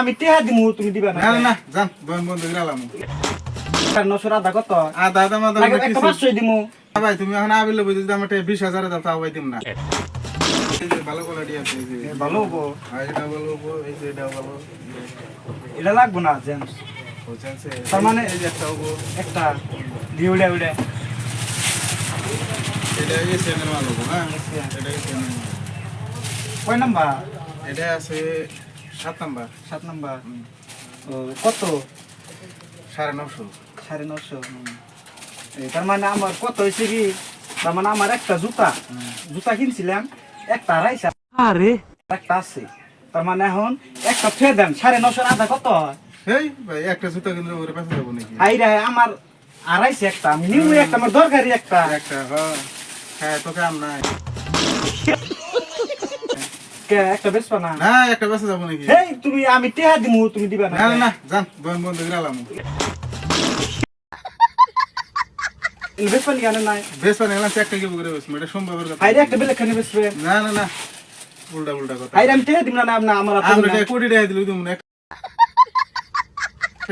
আমি টেহা দিমু তুমি দিবা না। না না যান বন্ধ করে আলাম। আর নশো আধা কত? আদা আদা মাদা কিছু একটা দিমু। ভাই তুমি এখন আবিলে যদি আমার বিশ হাজারে দাও তাও ভাই দিম না। ভালো কোয়ালিটি আছে ভালো হব। আর এটা ভালো হব, এই যে এটা ভালো। এটা লাগবো না জেমস? তার মানে- এই যে একটা হব। একটা দিয়ে উড়ে উড়ে। এটা এই সেনের মাল হব হ্যাঁ? এটা এই সেনের কয় নাম্বার? এটা আছে সাত নাম্বার। সাত নাম্বার। ও কত? সাড়ে নশো। সাড়ে নশো তার মানে আমার কত হয়েছে কি? তার মানে আমার একটা জুতা। জুতা কিনছিলাম একটা আড়াইশা আরে! একটা আছে। তার মানে এখন একটা ফের দেন সাড়ে নশোর আধা কত হয়? এই একটা জুতা কিন্তু ওরে পাশে যাব নাকি? আইরা আমার আড়াইশে একটা আমি নিউ একটা আমার দরকারি একটা। একটা হ্যাঁ হ্যাঁ তো কাম নাই। কে একটা বেসবা না না একটা পাশে যাব নাকি? হেই তুমি আমি টেহা দিমু তুমি দিবা না। না না না যান দোকান বন্ধ করে আলাম। বেসবা নি কেন নাই। বেশ পানি এলাম একটা কি করে বেশ এটা সম্ভবের কথা। আইরা একটা বেলে খানি বেসবে। না না না উল্টা উল্টা কথা। আইরা আমি টেহা দিম না না আমার হাতে আমরা দিন না। এটা কোটি টাকা দিল তুমি একটা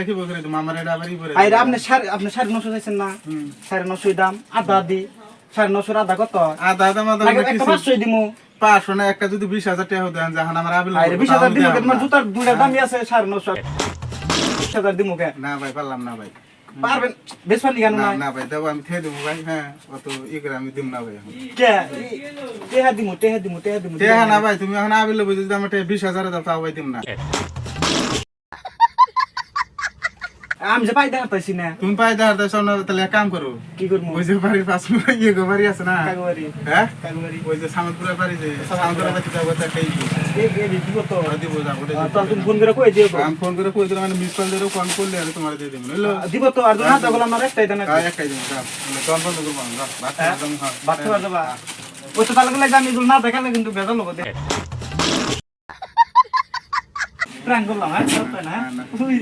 কি বকরে তুমি এটা আবারই করে আইরা আপনি সাড়ে আপনি সাড়ে নশো চাইছেন না? সাড়ে নশোই দাম আধা দি। সাড়ে নশোর আধা কত? কিছু। পাঁচশোই দিমু? পাঁচশো না একটা যদি বিশ হাজার টাকা দেন যখন আমার আবিল বিশ হাজার কে? তোমার জুতার দুইটা দামই আছে সাড়ে নশো। বিশ হাজার দিমু না ভাই পারলাম না ভাই। পারবেন? বেশ পানি কেন না ভাই? দেবো আমি থেকে দেবো ভাই হ্যাঁ অত ই করে আমি দিম না ভাই এখন। টেহা দিমু টেহা দিমু টেহা দিমু টেহা না ভাই তুমি এখন আবিল বুঝি যদি আমার বিশ হাজার দাও তাও ভাই দিম না। আমি যে পাই দেখা পাইছি না। তুমি পাই দেওয়ার দেশ তাহলে কাম করো। কি করব? ওই যে বাড়ির পাশে ইয়ে গো বাড়ি আছে না? কাগবাড়ি। হ্যাঁ? কাগবাড়ি। ওই যে সামন্তপুরের বাড়ি যে সামন্তপুরের বাড়ি যাব তো দিব তো। ওরা দিব যাব দিব। তো তুমি ফোন করে কই দিও আমি ফোন করে কই দিলাম মানে মিস কল ফোন করলে আর তোমার দিয়ে দেবো বুঝলো? দিব তো আর না তখন আমার একটাই দেন হ্যাঁ একটাই তখন করব হ্যাঁ। ওই তো তাহলে লাগে আমি না দেখালে কিন্তু বেজাল হব প্র্যাঙ্ক করলাম হ্যাঁ না? না, না। ওই